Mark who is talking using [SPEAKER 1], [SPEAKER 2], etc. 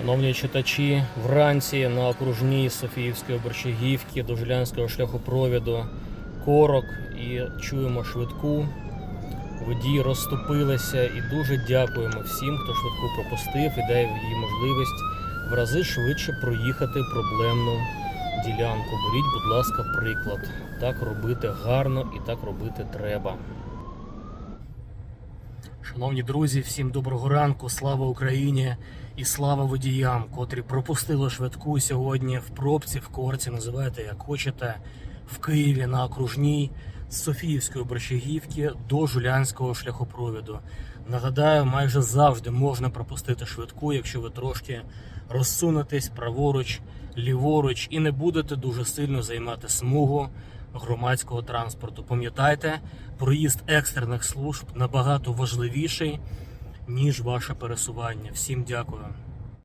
[SPEAKER 1] Шановні читачі, вранці на окружній Софіївської Борщагівки до Жилянського шляхопровіду корок і чуємо швидку. Водії розступилися і дуже дякуємо всім, хто швидку пропустив і дає їй можливість в рази швидше проїхати проблемну ділянку. Беріть, будь ласка, приклад. Так робити гарно і так робити треба. Шановні друзі, всім доброго ранку, слава Україні і слава водіям, котрі пропустили швидку сьогодні в пробці, в корці, називайте як хочете, в Києві на окружній з Софіївської Борщагівки до Жулянського шляхопровіду. Нагадаю, майже завжди можна пропустити швидку, якщо ви трошки розсунетесь праворуч, ліворуч і не будете дуже сильно займати смугу громадського транспорту. Пам'ятайте, проїзд екстрених служб набагато важливіший, ніж ваше пересування. Всім дякую.